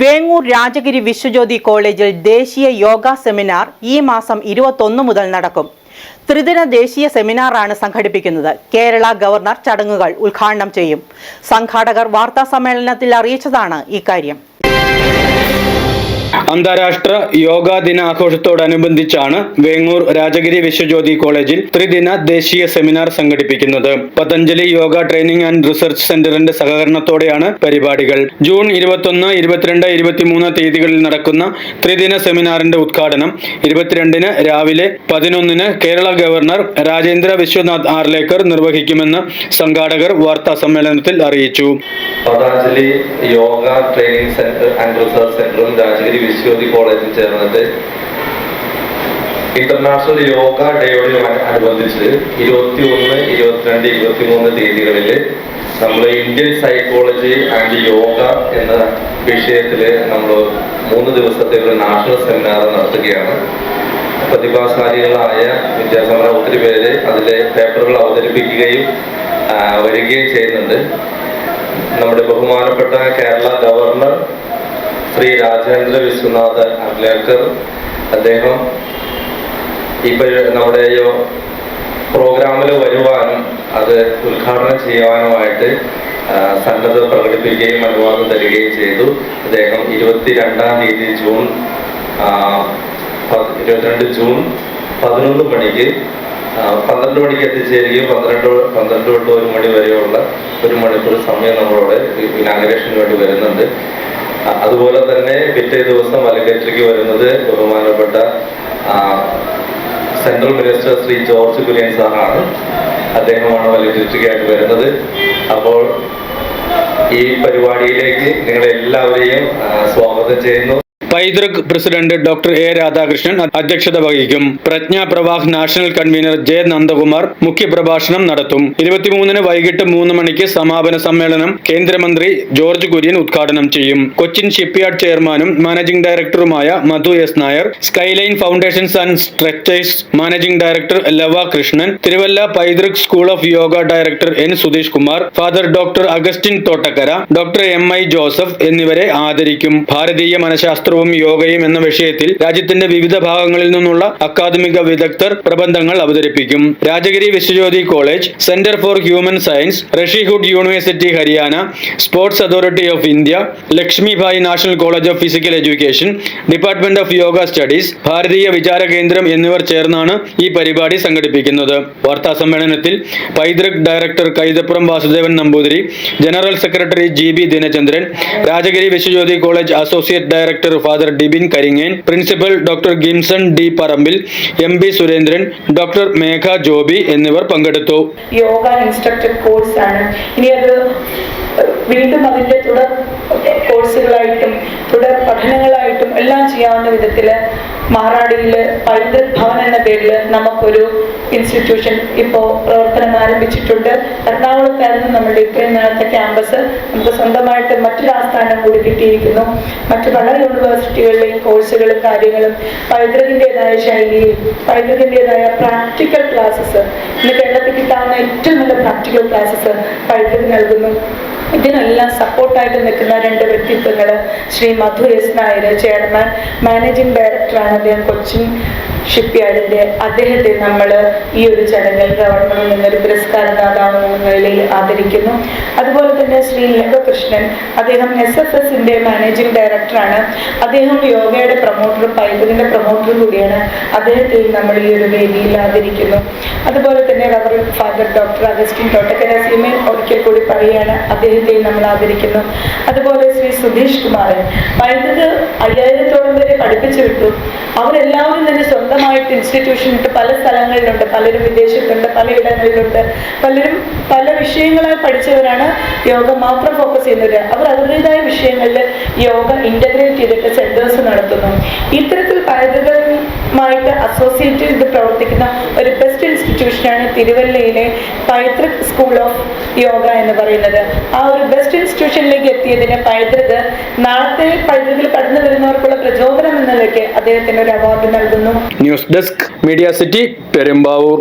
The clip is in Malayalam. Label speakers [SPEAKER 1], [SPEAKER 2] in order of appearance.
[SPEAKER 1] വേങ്ങൂർ രാജഗിരി വിശ്വജ്യോതി കോളേജിൽ ദേശീയ യോഗ സെമിനാർ ഈ മാസം ഇരുപത്തൊന്ന് മുതൽ നടക്കും. ത്രിദിന ദേശീയ സെമിനാറാണ് സംഘടിപ്പിക്കുന്നത്. കേരള ഗവർണർ ചടങ്ങുകൾ ഉദ്ഘാടനം ചെയ്യും. സംഘാടകർ വാർത്താ സമ്മേളനത്തിൽ അറിയിച്ചതാണ് ഇക്കാര്യം.
[SPEAKER 2] അന്താരാഷ്ട്ര യോഗാ ദിനാഘോഷത്തോടനുബന്ധിച്ചാണ് വേങ്ങൂർ രാജഗിരി വിശ്വജ്യോതി കോളേജിൽ ത്രിദിന ദേശീയ സെമിനാർ സംഘടിപ്പിക്കുന്നത്. Patanjali yoga training and research സെന്ററിന്റെ സഹകരണത്തോടെയാണ് പരിപാടികൾ. ജൂൺ ഇരുപത്തൊന്ന് ഇരുപത്തിരണ്ട് ഇരുപത്തിമൂന്ന് തീയതികളിൽ നടക്കുന്ന ത്രിദിന സെമിനാറിന്റെ ഉദ്ഘാടനം ഇരുപത്തിരണ്ടിന് രാവിലെ പതിനൊന്നിന് കേരള ഗവർണർ രാജേന്ദ്ര വിശ്വനാഥ് ആർലേക്കർ നിർവഹിക്കുമെന്ന് സംഘാടകർ വാർത്താ സമ്മേളനത്തിൽ അറിയിച്ചു.
[SPEAKER 3] Patanjali yoga training centre and research സെന്ററും രാജഗിരി വിശ്വതി കോളേജിൽ ചേർന്നിട്ട് ഇന്റർനാഷണൽ യോഗ ഡേയോട് അനുബന്ധിച്ച് ഇരുപത്തി ഒന്ന് ഇരുപത്തിരണ്ട് ഇരുപത്തി മൂന്ന് തീയതികളിൽ നമ്മൾ ഇന്ത്യൻ സൈക്കോളജി ആൻഡ് യോഗ എന്ന വിഷയത്തിൽ നമ്മൾ മൂന്ന് ദിവസത്തെ ഒരു നാഷണൽ സെമിനാർ നടത്തുകയാണ്. പ്രതിഭാശാലികളായ വിദ്യാസമര ഒത്തിരി പേര് അതിലെ പേപ്പറുകൾ അവതരിപ്പിക്കുകയും വരികയും ചെയ്യുന്നുണ്ട്. നമ്മുടെ ബഹുമാനപ്പെട്ട കേരള ഗവർണർ ശ്രീ രാജേന്ദ്ര വിശ്വനാഥ് അംഗ്ലേക്കർ അദ്ദേഹം ഇപ്പൊ നമ്മുടെ പ്രോഗ്രാമിൽ വരുവാനും അത് ഉദ്ഘാടനം ചെയ്യുവാനുമായിട്ട് സന്നദ്ധത പ്രകടിപ്പിക്കുകയും അനുവാദം തരികയും ചെയ്തു. അദ്ദേഹം ഇരുപത്തിരണ്ടാം തീയതി ജൂൺ ഇരുപത്തിരണ്ട് ജൂൺ പതിനൊന്ന് മണിക്ക് പന്ത്രണ്ട് മണിക്ക് എത്തിച്ചേരുകയും പന്ത്രണ്ട് പന്ത്രണ്ട് തൊട്ട് ഒരു മണി വരെയുള്ള ഒരു മണിക്കൂർ സമയം നമ്മളോട് ഇനാഗ്രേഷന് വേണ്ടി വരുന്നുണ്ട്. അതുപോലെ തന്നെ പിറ്റേ ദിവസം അലങ്കേറ്റയ്ക്ക് വരുന്നത് ബഹുമാനപ്പെട്ട central minister Shri George Kurian സാറാണ്. അദ്ദേഹമാണ് വലങ്കേറ്ററിക്കായിട്ട് വരുന്നത്. അപ്പോൾ ഈ പരിപാടിയിലേക്ക് നിങ്ങളെല്ലാവരെയും സ്വാഗതം ചെയ്യുന്നു.
[SPEAKER 2] Paithruk president doctor A Radhakrishnan അധ്യക്ഷത വഹിക്കും. Prajna Pravah national convener J Nandakumar മുഖ്യപ്രഭാഷണം നടത്തും. ഇരുപത്തിമൂന്നിന് വൈകിട്ട് മൂന്ന് മണിക്ക് സമാപന സമ്മേളനം കേന്ദ്രമന്ത്രി ജോർജ് കുര്യൻ ഉദ്ഘാടനം ചെയ്യും. കൊച്ചിൻ ഷിപ്പ്യാർഡ് ചെയർമാനും മാനേജിംഗ് ഡയറക്ടറുമായ Madhu S Nair Skyline Foundations and Structures managing director Lava Krishnan Thiruvalla Paithruk school of yoga director N Sudheesh Kumar father doctor Augustine Thottakkara doctor M I Joseph എന്നിവരെ ആദരിക്കും. ഭാരതീയ മനഃശാസ്ത്രവും യോഗയും എന്ന വിഷയത്തിൽ രാജ്യത്തിന്റെ വിവിധ ഭാഗങ്ങളിൽ നിന്നുള്ള അക്കാദമിക വിദഗ്ധർ പ്രബന്ധങ്ങൾ അവതരിപ്പിക്കും. Rajagiri Viswajyothi college centre for human science Rishihood university Haryana sports authority of India Lakshmibai national college of physical education department of yoga studies Bharatiya Vichara Kendram എന്നിവർ ചേർന്നാണ് ഈ പരിപാടി സംഘടിപ്പിക്കുന്നത്. വാർത്താ സമ്മേളനത്തിൽ Paithruk director Kaithapuram Vasudevan Namboothiri general secretary G B Dinachandran Rajagiri Viswajyothi college associate director father Dibin Karingen principal doctor Gimson D Parambil M B Surendran doctor Megha Joby എന്നിവർ പങ്കെടുത്തു.
[SPEAKER 4] യോഗ ഇൻസ്ട്രക്ടർ കോഴ്സ് ആണ്. ഇനി അത് വീണ്ടും അതിന്റെ തുടർ കോഴ്സുകളായിട്ടും തുടർ പഠനങ്ങളായിട്ടും എല്ലാം ചെയ്യാവുന്ന വിധത്തിൽ മാറാടിയിൽ പൈതൃക് ഭവൻ എന്ന പേരിൽ നമുക്കൊരു ഇൻസ്റ്റിറ്റ്യൂഷൻ ഇപ്പോൾ പ്രവർത്തനം ആരംഭിച്ചിട്ടുണ്ട്. എറണാകുളത്തായിരുന്നു നമ്മുടെ ഇത്രയും നാളത്തെ ക്യാമ്പസ് നമുക്ക് സ്വന്തമായിട്ട് മറ്റൊരു ആസ്ഥാനം കൂടി കിട്ടിയിരിക്കുന്നു. മറ്റു പല യൂണിവേഴ്സിറ്റികളിലെയും കോഴ്സുകളും കാര്യങ്ങളും പൈതൃകിന്റെതായ ശൈലിയിൽ പൈതൃകിന്റെതായ പ്രാക്ടിക്കൽ ക്ലാസ്സസ് ഇന്ന് കേരളത്തിൽ കിട്ടാവുന്ന ഏറ്റവും നല്ല പ്രാക്ടിക്കൽ ക്ലാസ്സസ് പൈതൃക് നൽകുന്നു. ഇതിനെല്ലാം സപ്പോർട്ടായിട്ട് നിൽക്കുന്ന രണ്ട് വ്യക്തിത്വങ്ങൾ Shri Madhu S Nair chairman managing ഡയറക്ടറാണ് അദ്ദേഹം കൊച്ചിൻ ഷിപ്പ്യാർഡിന്റെ അദ്ദേഹത്തെ നമ്മൾ ഈ ഒരു ചടങ്ങിൽ ഗവൺമെന്റിൽ നിന്നൊരു പുരസ്കാരദാതാവ് എന്ന ആദരിക്കുന്നു. അതുപോലെ തന്നെ ശ്രീ ലങ്കകൃഷ്ണൻ അദ്ദേഹം എസ് എഫ് എസിന്റെ മാനേജിംഗ് ഡയറക്ടറാണ് അദ്ദേഹം യോഗയുടെ പ്രൊമോട്ടറും പൈതലിന്റെ പ്രൊമോട്ടറും കൂടിയാണ്. അദ്ദേഹത്തെ നമ്മൾ ഈ ഒരു വേദിയിൽ ആദരിക്കുന്നു. അതുപോലെ തന്നെ rev father doctor Augustine Thottakkara ഒരിക്കൽ കൂടി പറയുകയാണ് അദ്ദേഹത്തെ നമ്മൾ ആദരിക്കുന്നു. അതുപോലെ ശ്രീ സുധീഷ് കുമാരൻ പൈതൃക അയ്യായിരത്തോളം പേരെ പഠിപ്പിച്ചു വിട്ടു അവരെല്ലാവരും തന്നെ സ്വന്തമായിട്ട് ഇൻസ്റ്റിറ്റ്യൂഷൻ ഇട്ട് പല സ്ഥലങ്ങളിലുണ്ട് പലരും വിദേശത്തുണ്ട് പലയിടങ്ങളിലുണ്ട്. പലരും പല വിഷയങ്ങളായി പഠിച്ചവരാണ് യോഗ മാത്രം ഫോക്കസ് ചെയ്യുന്നവർ അവർ അവരുടേതായ വിഷയങ്ങളിൽ യോഗ ഇന്റഗ്രേറ്റ് ചെയ്തിട്ട് സെന്റേഴ്സ് നടത്തുന്നു. ഇത്തരത്തിൽ പൈതൃകമായിട്ട് അസോസിയേറ്റ് ചെയ്ത് പ്രവർത്തിക്കുന്ന ഒരു ബെസ്റ്റ് ഇൻസ്റ്റിറ്റ്യൂഷനാണ് തിരുവല്ലയിലെ പൈതൃക് സ്കൂൾ ഓഫ് യോഗ എന്ന് പറയുന്നത്. ആ ഒരു ബെസ്റ്റ് ഇൻസ്റ്റിറ്റ്യൂഷനിലേക്ക് എത്തിയതിന് പൈതൃക് നാളത്തെ പൈതൃകിൽ കടന്നു വരുന്നവർക്കുള്ള പ്രചോദനം എന്ന നിലയ്ക്ക് അദ്ദേഹത്തിന് ഒരു അവാർഡ് നൽകുന്നു.
[SPEAKER 2] News desk media city Perumbavoor